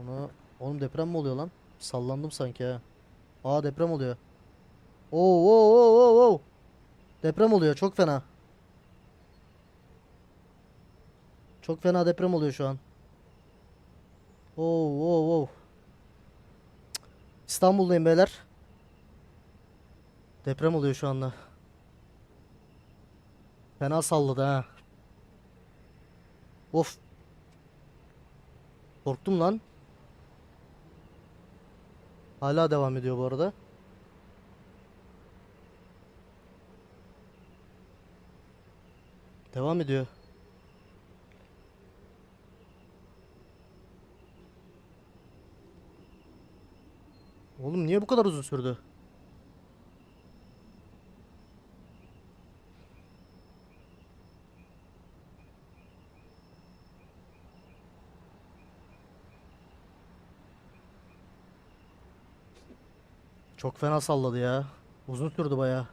Ona oğlum deprem mi oluyor lan? Sallandım sanki ha. Aa deprem oluyor. Oo oo oo oo oo. Deprem oluyor çok fena. Çok fena deprem oluyor şu an. Oo oo oo. İstanbul'dayım beyler. Deprem oluyor şu anda. Fena salladı ha. Of. Korktum lan. Hala devam ediyor bu arada. Devam ediyor. Oğlum niye bu kadar uzun sürdü? Çok fena salladı ya. Uzun sürdü bayağı.